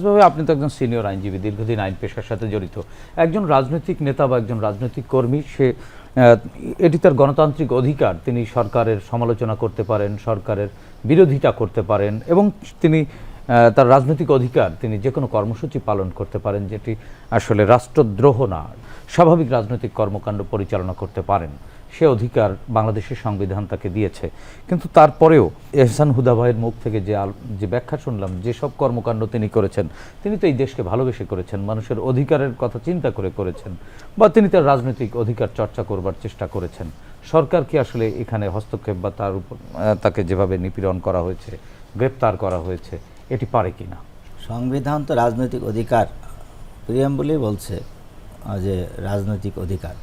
আপনি তো একজন সিনিয়র আইনজীবী, দীর্ঘদিন আইন পেশার সাথে জড়িত। একজন রাজনৈতিক নেতা বা একজন রাজনৈতিক কর্মী, সে এটি তার গণতান্ত্রিক অধিকার। তিনি সরকারের সমালোচনা করতে পারেন, সরকারের বিরোধিতা করতে পারেন এবং তিনি তার রাজনৈতিক অধিকার, তিনি যে কোনো কর্মসূচি পালন করতে পারেন যেটি আসলে রাষ্ট্রদ্রোহ না, স্বাভাবিক রাজনৈতিক কর্মকাণ্ড পরিচালনা করতে পারেন। সে অধিকার বাংলাদেশের সংবিধান তাকে দিয়েছে। কিন্তু তারপরেও এহসান হুদা ভাইয়ের মুখ থেকে যে যে ব্যাখ্যা শুনলাম যেসব কর্মকাণ্ড তিনি করেছেন, তিনি তো এই দেশকে ভালোবেসে করেছেন, মানুষের অধিকারের কথা চিন্তা করে করেছেন, বা তিনি তার রাজনৈতিক অধিকার চর্চা করবার চেষ্টা করেছেন। সরকার কি আসলে এখানে হস্তক্ষেপ বা তার উপর তাকে যেভাবে নিপীড়ন করা হয়েছে, গ্রেপ্তার করা হয়েছে, এটি পারে কি না? সংবিধান তো রাজনৈতিক অধিকার প্রিয়াম্বলেই বলছে যে রাজনৈতিক অধিকার।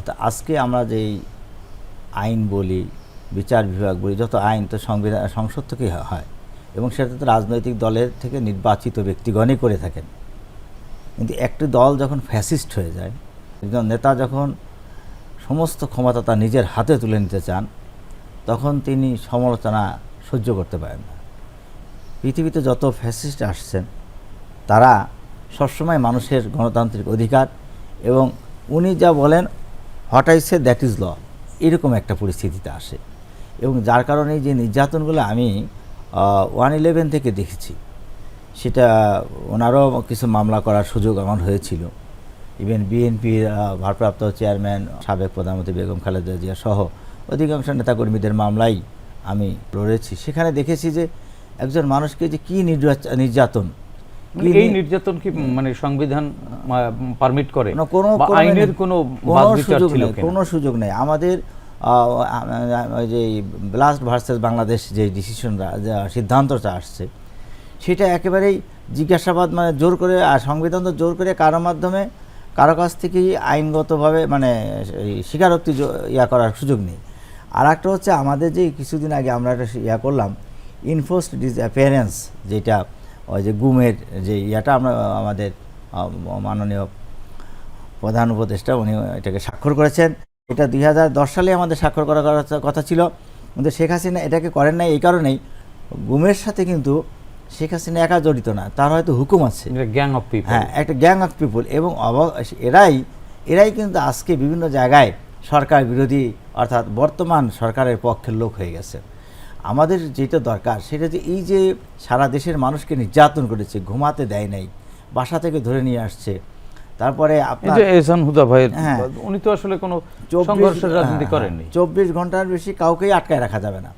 অর্থাৎ আজকে আমরা যেই আইন বলি, বিচার বিভাগ বলি, যত আইন তো সংবিধান সংসদ থেকেই হয়। এবং সেটা তো রাজনৈতিক দলের থেকে নির্বাচিত ব্যক্তিগণই করে থাকেন। কিন্তু একটি দল যখন ফ্যাসিস্ট হয়ে যায়, একজন নেতা যখন সমস্ত ক্ষমতা তার নিজের হাতে তুলে নিতে চান, তখন তিনি সমালোচনা সহ্য করতে পারেন না। পৃথিবীতে যত ফ্যাসিস্ট আসছেন, তারা সবসময় মানুষের গণতান্ত্রিক অধিকার এবং উনি যা বলেন what I say that is law এরকম একটা পরিস্থিতিতে আসে। এবং যার কারণে যে নির্যাতনগুলো আমি ওয়ান ইলেভেন থেকে দেখেছি, সেটা ওনারও কিছু মামলা করার সুযোগ আমার হয়েছিল। ইভেন বিএনপির ভারপ্রাপ্ত চেয়ারম্যান সাবেক প্রধানমন্ত্রী বেগম খালেদা জিয়া সহ অধিকাংশ নেতাকর্মীদের মামলাই আমি লড়েছি। সেখানে দেখেছি যে একজন মানুষকে যে কী নির্যাত- নির্যাতন এই নির্যাতন কি মানে সংবিধান পারমিট করে? কোনো আইনের কোনো সুযোগ নেই কোনো? সুযোগ নেই। আমাদের যে ব্লাস্ট ভার্সেস বাংলাদেশ যে ডিসিশনটা সিদ্ধান্তটা আসছে সেটা একেবারেই জিজ্ঞাসাবাদ মানে জোর করে আর সংবিধান তো জোর করে কারও মাধ্যমে কারও কাছ থেকেই আইনগতভাবে মানে স্বীকারোক্তি ইয়া করার সুযোগ নেই। আর একটা হচ্ছে আমাদের যে কিছুদিন আগে আমরা একটা ইয়া করলাম ইনফোর্সড ডিসঅ্যাপিয়ারেন্স যেটা ওই যে গুমের যে ইয়াটা আমরা আমাদের মাননীয় প্রধান উপদেষ্টা উনি এটাকে স্বাক্ষর করেছেন। এটা দুই হাজার দশ সালে আমাদের স্বাক্ষর করার কথা- ছিল। কিন্তু শেখ হাসিনা এটাকে করেন নাই এই কারণেই গুমের সাথে কিন্তু শেখ হাসিনা একা জড়িত না তার হয়তো হুকুম আছে। গ্যাং অফ পিপল হ্যাঁ একটা গ্যাং অফ পিপুল এবং এরাই এরাই কিন্তু আজকে বিভিন্ন জায়গায় সরকার বিরোধী অর্থাৎ বর্তমান সরকারের পক্ষের লোক হয়ে গেছে। আমাদের যেটা দরকার সেটা যে এই যে সারা দেশের মানুষকে নির্যাতন করেছে ঘুমাতে দেয় নাই বাসা থেকে ধরে নিয়ে আসছে তারপরে এই আপনার এহসান হুদা হ্যাঁ। উনি তো আসলে কোনো চব্বিশ- সংঘর্ষের রাজনীতি হ্যাঁ, করেননি চব্বিশ ঘণ্টার বেশি কাউকেই আটকায় রাখা যাবে না